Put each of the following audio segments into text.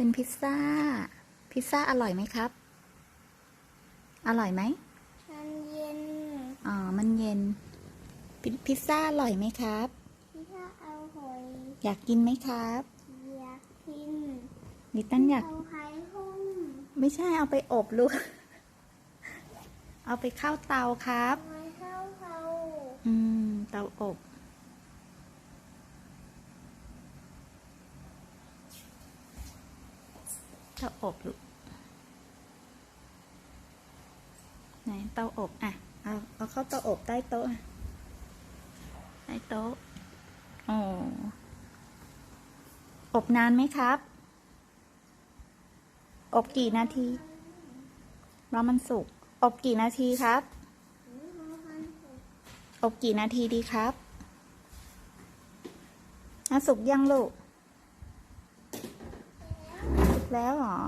เป็นพิซซ่า พิซซ่าอร่อยไหมครับ อร่อยไหม มันเย็น อ๋อ มันเย็นพพิซซ่าอร่อยไหมครับพี่ถ้าเอาหอย อยากกินไหมครับ อยากกิน ลิตเติ้ลอยากเอาไข่หุ้มไม่ใช่เอาไปอบลูก เอาไปเข้าเตาครับ เอาไว้เข้าเขาอืม เตาอบ เตาอบลูกไหนเตาอบอะเอาเอาเข้าเตาอบใต้โต๊ะใต้โต๊ะโอ้อบนานไหมครับ อบกี่นาทีรอมันสุก อบกี่นาทีครับ อบกี่นาทีดีครับอะสุกยังลูก แล้วเหรอ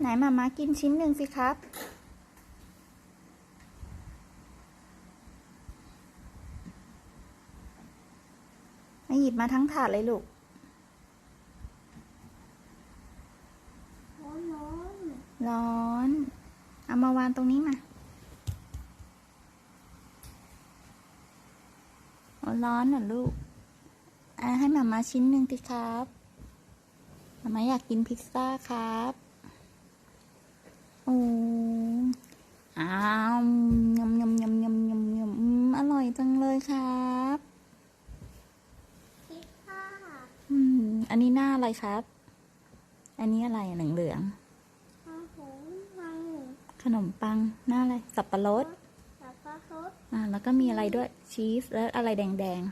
ไหนมามากินชิ้นหนึ่งสิครับ มาหยิบมาทั้งถาดเลยลูกร้อนร้อนเอามาวางตรงนี้มาร้อนเหรอลูก อะให้มามาชิ้นหนึ่งสิครับ มามาอยากกินพิซซ่าครับโอ้อ้าวยำยำยำยำยำยำอืมอร่อยจังเลยครับพิซซ่าอืมอันนี้หน้าอะไรครับ อันนี้อะไรเหลืองเหลืองข้าวหุงมังๆขนมปังหน้าอะไรสับปะรด สับปะรดอ่าแล้วก็มีอะไรด้วยชีสแล้วอะไรแดง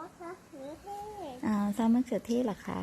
ซอสมะเขือเทศอ่าซอสมะเขือเทศเหรอคะ